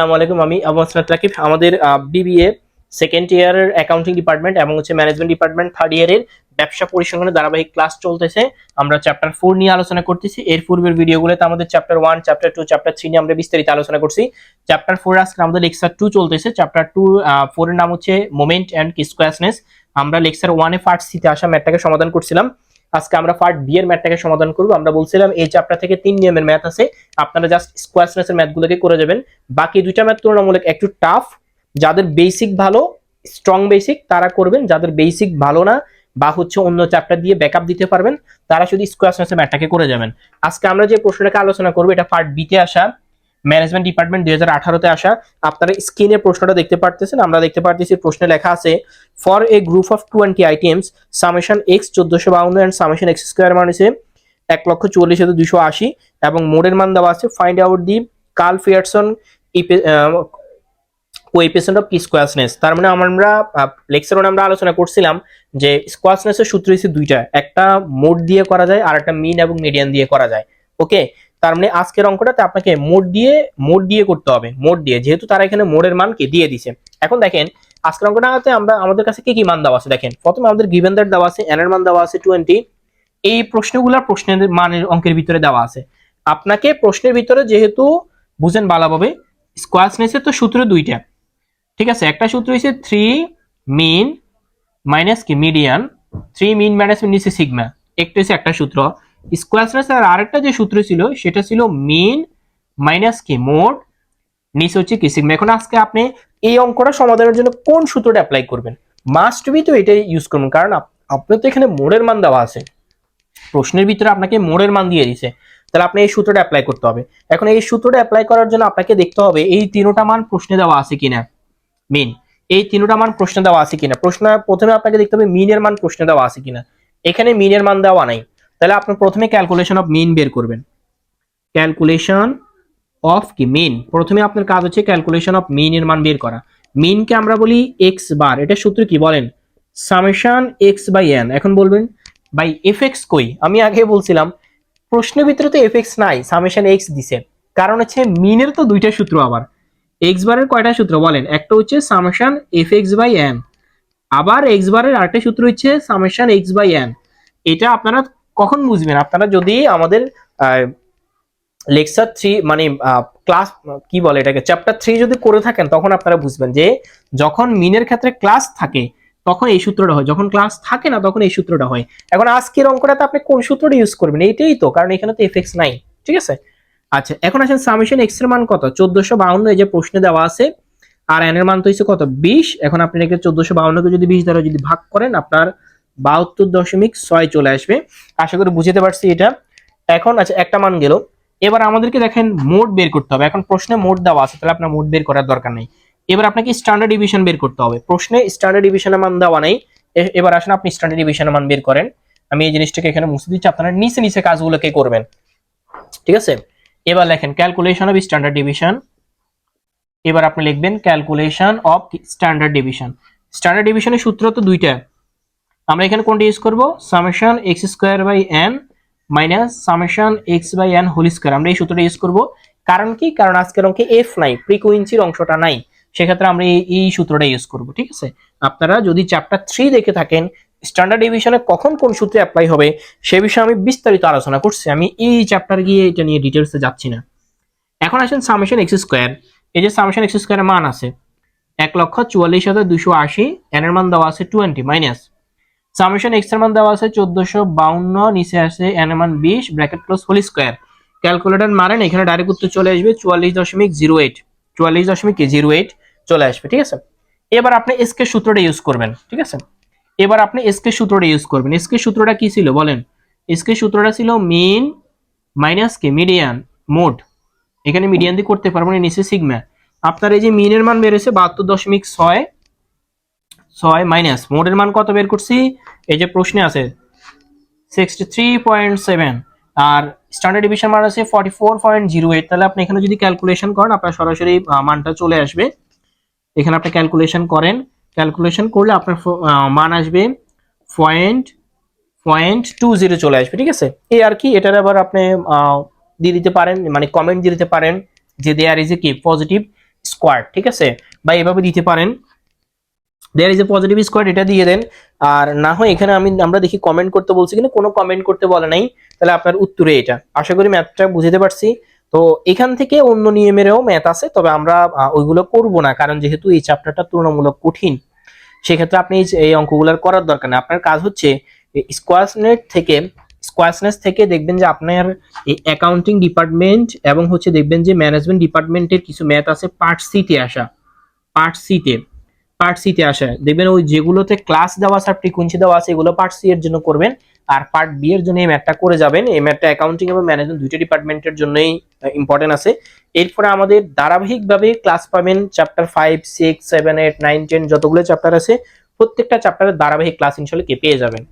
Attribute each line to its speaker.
Speaker 1: আসসালামু আলাইকুম, আমি আবু হাসনাত রাকিব। আমাদের বিবিএ সেকেন্ড ইয়ারের অ্যাকাউন্টিং ডিপার্টমেন্ট এবং হচ্ছে ম্যানেজমেন্ট ডিপার্টমেন্ট থার্ড ইয়ারের ব্যবসা পরিসংখ্যানের ধারাবাহিক ক্লাস চলতেছে। আমরা চ্যাপ্টার ফোর নিয়ে আলোচনা করতেছি। এর পূর্বের ভিডিওগুলোতে আমাদের chapter one chapter two chapter three নিয়ে আমরা বিস্তারিত আলোচনা করছি। চ্যাপ্টার ফোর আজকে আমাদের লেকচার টু চলতেছে। চ্যাপ্টার টু ফোর এর নাম হচ্ছে মোমেন্ট অ্যান্ড কিস্কোয়াসনেস আমরা লেকচার ওয়ানে পার্ট সিতে আসা ম্যাথটাকে সমাধান করছিলাম। আজকে আমরা পার্ট বি এর ম্যাথটাকে সমাধান করব। আমরা বলছিলাম এই চ্যাপ্টার থেকে তিন নিয়মের ম্যাথ আছে। আপনারা জাস্ট স্কোয়াসনেস এর ম্যাথগুলোকে করে যাবেন। বাকি দুইটা ম্যাথ তুলনামূলক একটু টাফ যাদের বেসিক ভালো স্ট্রং বেসিক তারা করবেন। যাদের বেসিক ভালো না, বা হচ্ছে অন্য চ্যাপ্টার দিয়ে ব্যাকআপ দিতে পারবেন, তারা শুধু স্কোয়াসনেস এর ম্যাথটাকে করে যাবেন। আজকে আমরা যে প্রশ্নটাকে আলোচনা করব, এটা পার্ট বিতে আসা। ম্যানেজমেন্ট ডিপার্টমেন্ট দুই হাজার আঠারোতে আসা। আপনারা স্ক্রিনে প্রশ্নটা দেখতে পারতেছেন, আমরা দেখতে পারতেছি প্রশ্নে লেখা আছে for a group of twenty items summation x চোদ্দশো বাউন্ন অ্যান্ড সামেশন এক্স স্কোয়ার মান হচ্ছে এক লক্ষ চল্লিশ হাজার দুশো আশি এবং মোডের মান দেওয়া আছে find out the Karl Pearson coefficient of skewness তার মানে আমরা লেকচার আমরা আলোচনা করছিলাম যে স্কোয়াসনেসের সূত্র হচ্ছে দুইটা, একটা মোড দিয়ে করা যায় আর একটা মিন এবং মিডিয়ান দিয়ে করা যায়। ওকে তার মানে আজকের অঙ্কটাতে আপনাকে মোড দিয়ে মোড দিয়ে করতে হবে, মোট দিয়ে। যেহেতু তারা এখানে মোডের মান কি দিয়ে দিছে। এখন দেখেন, আজকের অঙ্কটাতে আমরা, আমাদের কাছে কি কি মান দেওয়া আছে? দেখেন, প্রথমে আমাদের গিভেন দ্যাট দেওয়া আছে এন এর মান দেওয়া আছে টোয়েন্টি এই প্রশ্নগুলোর প্রশ্নের মানের অঙ্কের ভিতরে দেওয়া আছে। আপনাকে প্রশ্নের ভিতরে যেহেতু, বুঝেন ভালোভাবে স্কোয়াসনেসের তো সূত্র দুইটা। ঠিক আছে, একটা সূত্র হচ্ছে থ্রি মিন মাইনাস কি মিডিয়ান থ্রি মিন মাইনাস নিচে সিগমা একটা হচ্ছে একটা সূত্র। স্কোয়াসনেস আর আরেকটা যে সূত্র ছিল, সেটা ছিল মিন মাইনাস কি মোট নিচে হচ্ছে কি সিগমা এখন আজকে আপনি এই অঙ্কটা সমাধানের জন্য কোন সূত্রটা অ্যাপ্লাই করবেন? মাস্ট বি তো এটাই ইউজ করুন, কারণ আপ- আপনার তো এখানে মোডের মান দেওয়া আছে। প্রশ্নের ভিতরে আপনাকে মোডের মান দিয়ে দিছে তাহলে আপনি এই সূত্রটা অ্যাপ্লাই করতে হবে। এখন এই সূত্রটা অ্যাপ্লাই করার জন্য আপনাকে দেখতে হবে, এই তিনোটা মান প্রশ্নে দেওয়া আছে কিনা? মিন এই তিনোটা মান প্রশ্নে দেওয়া আছে কিনা? প্রশ্ন প্রথমে আপনাকে দেখতে হবে মিনের মান প্রশ্নে দেওয়া আছে কিনা। এখানে মিনের মান দেওয়া নাই। তাহলে আপনি প্রথমে ক্যালকুলেশন অফ মিন বের করবেন। ক্যালকুলেশন অফ কি? মিন প্রথমে আপনার কাজ হচ্ছে ক্যালকুলেশন অফ মিন এর মান বের করা। মিনকে আমরা বলি এক্স বার এটা সূত্র কি বলেন? সামেশন এক্স বাই এন এখন বলবেন বাই এফ এক্স কই? আমি আগে বলছিলাম, প্রশ্নের ভিতরে তো এফ এক্স নাই সামেশন এক্স দিছে। কারণ হচ্ছে মিনের তো দুইটা সূত্র আবার। এক্স বারের কয়টা সূত্র বলেন? একটা হচ্ছে summation f x by n আবার এক্স বারের আরেকটা সূত্র হচ্ছে সামেশন এক্স বাই এন এটা আপনারা কখন বুঝবেন? আপনারা যদি আমাদের লেকচার থ্রি মানে ক্লাস কি বলে এটাকে চ্যাপ্টার থ্রি যদি করে থাকেন, তখন আপনারা বুঝবেন যে যখন মিনের ক্ষেত্রে ক্লাস থাকে, তখন এই সূত্রটা হয়। যখন ক্লাস থাকে না, তখন এই সূত্রটা হয়। এখন আজকের অঙ্কটাতে আপনি কোন সূত্রটা ইউজ করবেন? এইটাই তো, কারণ এখানে তো এফএক্স নাই। ঠিক আছে? আচ্ছা এখন আসেন সামেশন এক্সের মান কত? চোদ্দশো বাউন্ন, এই যে প্রশ্নে দেওয়া আছে। আর এন এর মান তো হচ্ছে কত? বিশ। এখন আপনি চোদ্দশো বাউন্নকে যদি বিশ দ্বারা যদি ভাগ করেন, আপনার বাহাত্তর দশমিক ছয় চলে আসবে। আশা করি বুঝতে পারছি এটা। এখন আচ্ছা একটা মান গেল। এবার আমাদেরকে দেখেন মোড বের করতে হবে। এখন প্রশ্নে মোড দেওয়া আছে, তাহলে আপনার মোট বের করার দরকার নেই। এবার আপনাকে স্ট্যান্ডার্ড ডিভিশন বের করতে হবে। প্রশ্নে স্ট্যান্ডার্ড ডিভিশনের মান দেওয়া নেই। এবার আসেন আপনি স্ট্যান্ডার্ড ডিভিশনের মান বের করেন। আমি এই জিনিসটাকে এখানে মুছে দিচ্ছি। আপনারা নিচে নিচে কাজগুলোকে করবেন। ঠিক আছে? এবার লেখেন ক্যালকুলেশন অফ স্ট্যান্ডার্ড ডিভিশন এবার আপনি লিখবেন calculation of standard division standard ডিভিশনের সূত্র তো দুইটা। আমরা এখানে কোনটা ইউজ করব? Summation x square by n minus summation x by n whole square আমরা এই সূত্রটা ইউজ করব। কারণ কি? কারণ আজকের অঙ্কে এফ নাই ফ্রিকুয়েন্সির অংশটা নাই। সেক্ষেত্রে আমরা এই সূত্রটা ইউজ করব, ঠিক আছে? আপনারা যদি চ্যাপ্টার থ্রি দেখে থাকেন স্ট্যান্ডার্ড ডিভিশনে কখন কোন সূত্রে অ্যাপ্লাই হবে, সে বিষয়ে আমি বিস্তারিত আলোচনা করছি। আমি এই চ্যাপ্টার গিয়ে এটা নিয়ে ডিটেলসে যাচ্ছি না। এখন আসেন সামেশন এক্স স্কোয়ার এই যে সামেশন এক্স স্কোয়ারের মান আছে, এক লক্ষ চুয়াল্লিশ হাজার দুশো আশি এন এর মান দেওয়া আছে টোয়েন্টি মাইনাস সামেশন এক্সের মান দেওয়া আছে চোদ্দশো বাউন্ন, নিচে আছে এন এর মান বিশ bracket plus whole square calculator মারেন, এখানে ডাইরেক্ট উত্তর চলে আসবে চুয়াল্লিশ দশমিক জিরো এইট চুয়াল্লিশ দশমিক জিরো এইট চলে আসবে, ঠিক আছে? এবার আপনি এসকে সূত্রটা ইউজ করবেন, ঠিক আছে? এবার আপনি এসকে সূত্রটা ইউজ করবেন। এসকে সূত্রটা কি ছিল, বলেন? এসকে সূত্রটা ছিল মিন মাইনাস কে মিডিয়ান মোড এখানে মিডিয়ান দিয়ে করতে পারব নিচে সিগমা আপনার এই যে মিনের মান বেরোছে বাহাত্তর দশমিক ছয় ছয় মাইনাস মোডের মান কত বের করছি? এই যে প্রশ্নে আছে সিক্সটি থ্রি পয়েন্ট সেভেন আর স্ট্যান্ডার্ড ডিভিশন মান আছে forty four point zero eight তাহলে আপনি এখানে যদি ক্যালকুলেশন করেন, আপনার সরাসরি মানটা চলে আসবে। এখানে আপনি ক্যালকুলেশন করেন। ক্যালকুলেশন করলে আপনার মান আসবে পয়েন্ট পয়েন্ট টু জিরো চলে আসবে, ঠিক আছে? এই আর কি, এটার আবার আপনি দিয়ে দিতে পারেন মানে কমেন্ট দিয়ে দিতে পারেন যে দেয়ার ইজ এ কি পজিটিভ স্কোয়ার ঠিক আছে? বা এভাবে দিতে পারেন। There is a positive square এটা দিয়ে দেন। আর না হয় এখানে আমি, আমরা দেখি কমেন্ট করতে বলছি কিন্তু কোনো কমেন্ট করতে বলে নাই। তাহলে আপনার উত্তরে এটা। আশা করি ম্যাথটা বুঝতে পারছি। তো এখান থেকে অন্য নিয়মেরও ম্যাথ আছে, তবে আমরা ওইগুলো করব না, কারণ যেহেতু এই চ্যাপ্টারটা তুলনামূলক কঠিন, সেক্ষেত্রে আপনি এই- অঙ্কগুলোর করার দরকার নেই। আপনার কাজ হচ্ছে স্কোয়াসনেট থেকে স্কোয়াসনেস থেকে দেখবেন যে আপনার এই অ্যাকাউন্টিং ডিপার্টমেন্ট এবং হচ্ছে দেখবেন যে ম্যানেজমেন্ট ডিপার্টমেন্টের কিছু ম্যাথ আছে পার্ট সিতে আসা। পার্ট সিতে পার্ট সিতে আসে। দেখবেন ওই যেগুলোতে ক্লাস দেওয়া আছে আর ফ্রিকুয়েন্সি দেওয়া আছে, এগুলো পার্ট সি এর জন্য করবেন। আর পার্ট বি এর জন্য এই ম্যাথটা করে যাবেন। এই ম্যাথটা অ্যাকাউন্টিং এবং ম্যানেজমেন্ট দুইটা ডিপার্টমেন্টের জন্যই ইম্পর্টেন্ট আছে। এরপরে আমাদের ধারাবাহিকভাবে ক্লাস পাবেন chapter five six seven eight nine ten যতগুলো চ্যাপ্টার আছে, প্রত্যেকটা চ্যাপ্টারের ধারাবাহিক ক্লাস ইনশাল্লাহ কে পেয়ে যাবেন।